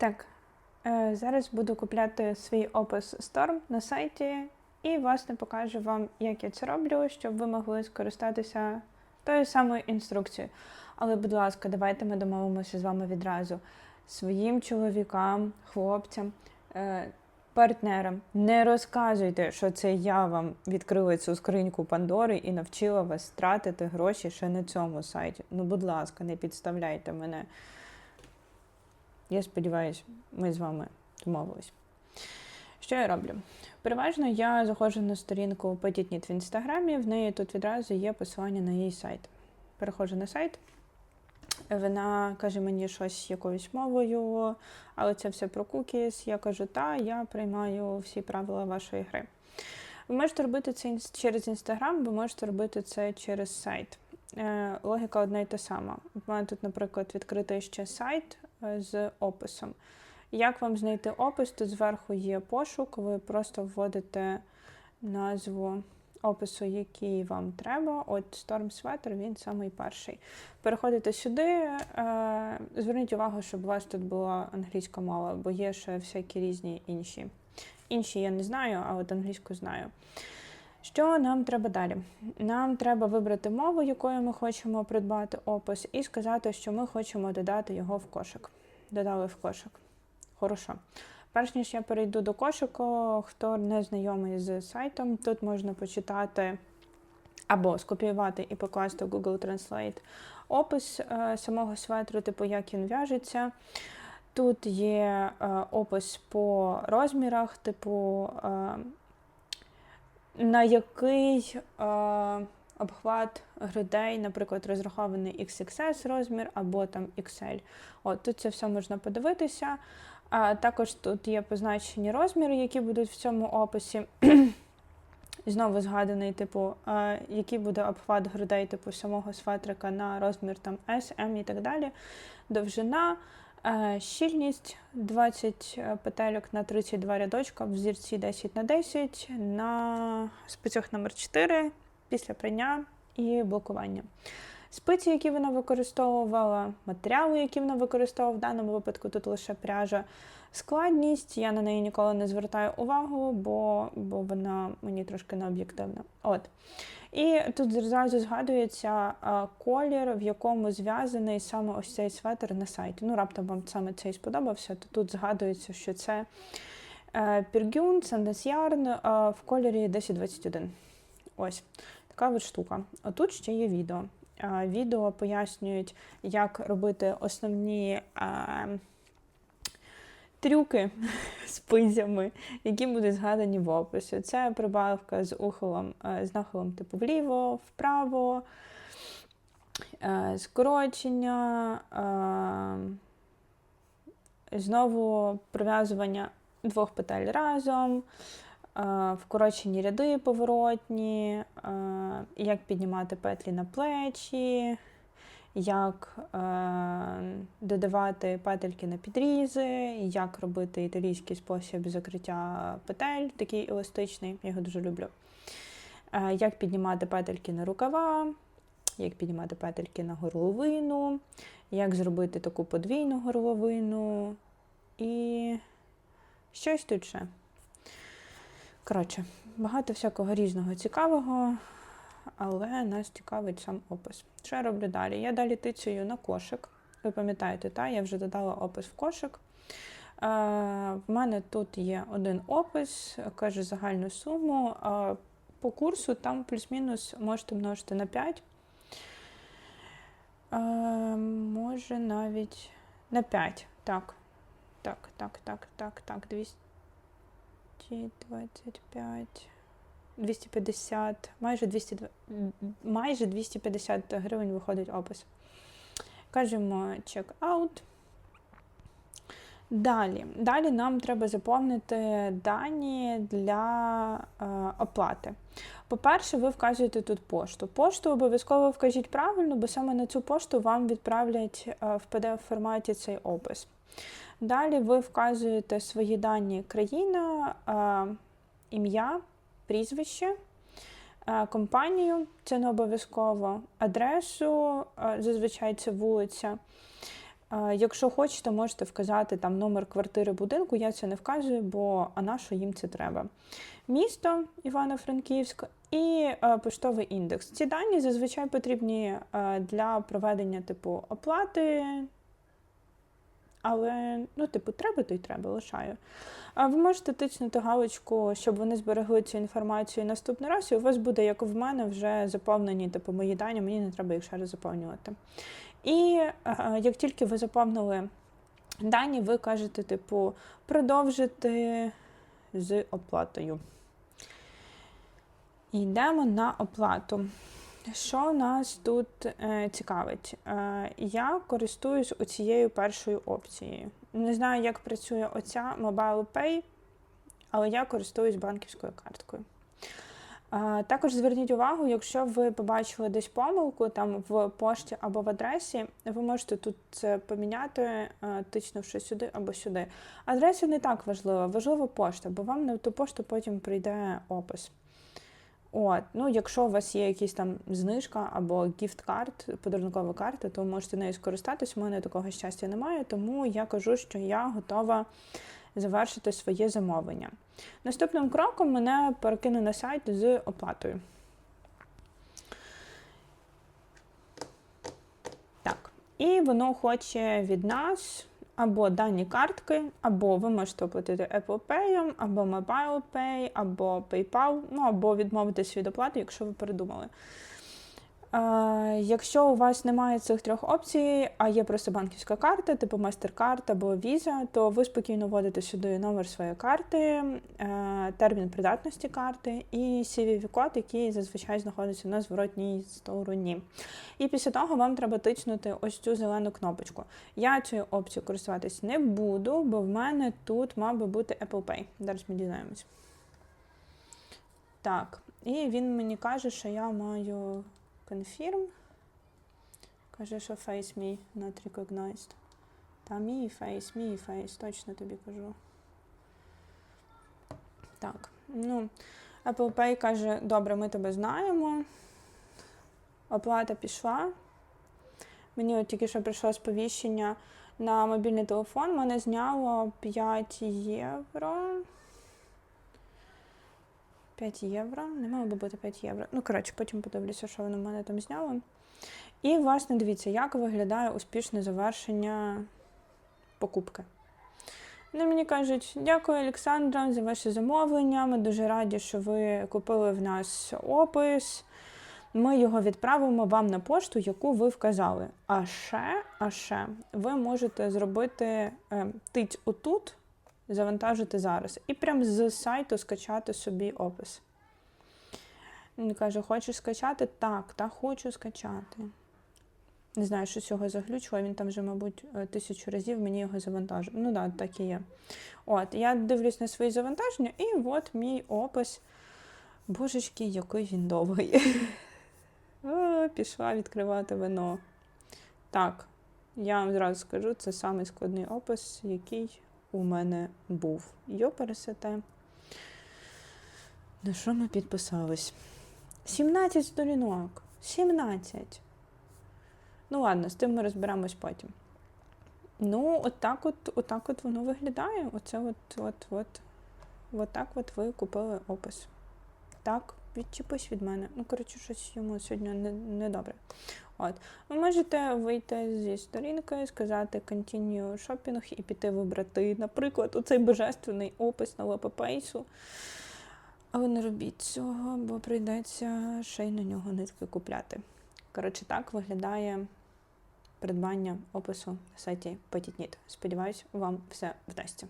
Так, е, зараз буду купляти свій опис Storm на сайті і, власне, покажу вам, як я це роблю, щоб ви могли скористатися тою самою інструкцією. Але, будь ласка, давайте ми домовимося з вами відразу. Своїм чоловікам, хлопцям, е, партнерам не розказуйте, що це я вам відкрила цю скриньку Пандори і навчила вас тратити гроші ще на цьому сайті. Ну, будь ласка, не підставляйте мене. Я сподіваюся, ми з вами домовились. Що я роблю? Переважно я заходжу на сторінку Petitnit в інстаграмі, в неї тут відразу є посилання на її сайт. Переходжу на сайт, вона каже мені щось якоюсь мовою, але це все про кукіс. Я кажу, та, я приймаю всі правила вашої гри. Ви можете робити це через інстаграм, ви можете робити це через сайт. Е, логіка одна й та сама. У мене тут, наприклад, відкритий ще сайт з описом. Як вам знайти опис? Тут зверху є пошук, ви просто вводите назву опису, який вам треба. От Storm Sweater, він самий перший. Переходите сюди, е, зверніть увагу, щоб у вас тут була англійська мова, бо є ще всякі різні інші. Інші я не знаю, а от англійську знаю. Що нам треба далі? Нам треба вибрати мову, якою ми хочемо придбати опис, і сказати, що ми хочемо додати його в кошик. Додали в кошик. Хорошо. Перш ніж я перейду до кошику, хто не знайомий з сайтом, тут можна почитати або скопіювати і покласти в Google Translate опис е, самого светру, типу як він в'яжеться. Тут є е, опис по розмірах, типу, е, на який е, обхват грудей, наприклад, розрахований XXS розмір або там XL. От тут це все можна подивитися. А також тут є позначені розміри, які будуть в цьому описі. Знову згаданий, типу, е, який буде обхват грудей, типу самого светрика на розмір там S, M і так далі. Довжина, щільність 20 петельок на 32 рядочка в зірці 10 на 10 на спицях номер 4 після прання і блокування. Спиці, які вона використовувала, матеріали, які вона використовувала в даному випадку, тут лише пряжа. Складність, я на неї ніколи не звертаю увагу, бо, бо вона мені трошки не об'єктивна. От. І тут зразу згадується колір, в якому зв'язаний саме ось цей светр на сайті. Ну, раптом вам саме цей сподобався, то тут згадується, що це е, Піргюн, Сандес Ярн е, в кольорі 1021. Ось така от штука. А тут ще є відео. Відео пояснюють, як робити основні трюки з пизями, які будуть згадані в описі. Це прибавка з ухилом, з нахилом типу вліво, вправо, скорочення, знову прив'язування двох петель разом. Е, Вкорочені ряди поворотні, е, як піднімати петлі на плечі, як е, додавати петельки на підрізи, як робити італійський спосіб закриття петель, такий еластичний, я його дуже люблю. Як піднімати петельки на рукава, як піднімати петельки на горловину, як зробити таку подвійну горловину і щось тут ще. Коротше, багато всякого різного цікавого, але нас цікавить сам опис. Що я роблю далі? Я далі тицюю на кошик. Ви пам'ятаєте, та? я вже додала опис в кошик. В мене тут є один опис, каже загальну суму. По курсу там плюс-мінус можете множити на 5. Е, може навіть на 5. Так. Так, так, так, так, так. 225. 250, майже 200, майже 250 гривень виходить опис. Кажемо check-out. Далі. Далі нам треба заповнити дані для е, оплати. По-перше, ви вказуєте тут пошту. Пошту обов'язково вкажіть правильно, бо саме на цю пошту вам відправлять е, в PDF-форматі цей опис. Далі ви вказуєте свої дані країна, е, ім'я, прізвище, е, компанію, це не обов'язково, адресу, е, зазвичай це вулиця. Якщо хочете, можете вказати там номер квартири будинку. Я це не вказую, бо а на що їм це треба. Місто Івано-Франківськ і поштовий індекс. Ці дані зазвичай потрібні для проведення типу оплати. Але, ну, типу, треба, то й треба, лишаю. А ви можете тиснути галочку, щоб вони зберегли цю інформацію наступний раз, і у вас буде, як в мене, вже заповнені типу, мої дані, мені не треба їх ще раз заповнювати. І е, як тільки ви заповнили дані, ви кажете, типу, продовжити з оплатою. Йдемо на оплату. Що нас тут е, цікавить? Е, я користуюсь оцією першою опцією. Не знаю, як працює оця Mobile Pay, але я користуюсь банківською карткою. Е, також зверніть увагу, якщо ви побачили десь помилку там в пошті або в адресі, ви можете тут це поміняти, е, тичнувши сюди або сюди. Адресу не так важливо, важлива пошта, бо вам на ту пошту потім прийде опис. От, ну, якщо у вас є якісь там знижка або гіфт-карт, подарункова карта, то можете нею скористатись. У мене такого щастя немає, тому я кажу, що я готова завершити своє замовлення. Наступним кроком мене перекине на сайт з оплатою. Так, і воно хоче від нас або дані картки, або ви можете оплатити Apple Pay, або Mobile Pay, або PayPal, ну або відмовитись від оплати, якщо ви передумали. Якщо у вас немає цих трьох опцій, а є просто банківська карта, типу MasterCard або Visa, то ви спокійно вводите сюди номер своєї карти, е, термін придатності карти і CVV-код, який зазвичай знаходиться на зворотній стороні. І після того вам треба тиснути ось цю зелену кнопочку. Я цією опцією користуватись не буду, бо в мене тут мав би бути Apple Pay. Зараз ми дізнаємось. Так, і він мені каже, що я маю confirm. Каже, що face me not recognized. Та мій face, мій face, точно тобі кажу. Так, ну, Apple Pay каже, добре, ми тебе знаємо. Оплата пішла. Мені от тільки що прийшло сповіщення на мобільний телефон. Мене зняло 5 євро. 5 євро. Не мало би бути 5 євро. Ну, коротше, потім подивлюся, що воно в мене там зняло. І, власне, дивіться, як виглядає успішне завершення покупки. Вони мені кажуть, дякую, Олександра, за ваше замовлення. Ми дуже раді, що ви купили в нас опис. Ми його відправимо вам на пошту, яку ви вказали. А ще, а ще ви можете зробити е, тить отут, завантажити зараз. І прям з сайту скачати собі опис. Він каже: хочеш скачати? Так, та хочу скачати. Не знаю, що цього заглючило, він там вже, мабуть, е, тисячу разів мені його завантажив. Ну так, да, так і є. От, я дивлюсь на свої завантаження, і от мій опис. Божечки, який він довгий. Пішла відкривати вино. Так, я вам зразу скажу, це самий складний опис, який у мене був. Йо пересете. На що ми підписались? 17 сторінок. 17. Ну, ладно, з тим ми розберемось потім. Ну, от от, от так от воно виглядає. Оце от, от, от, от так от ви купили опис. Так, відчепись від мене. Ну, коротше, щось йому сьогодні не, не. От. Ви можете вийти зі сторінки, сказати Continue Shopping і піти вибрати, наприклад, оцей божественний опис на лопапейсу. Але не робіть цього, бо прийдеться ще й на нього нитки купляти. Коротше, так виглядає придбання опису на сайті Petitnit. Сподіваюсь, вам все вдасться.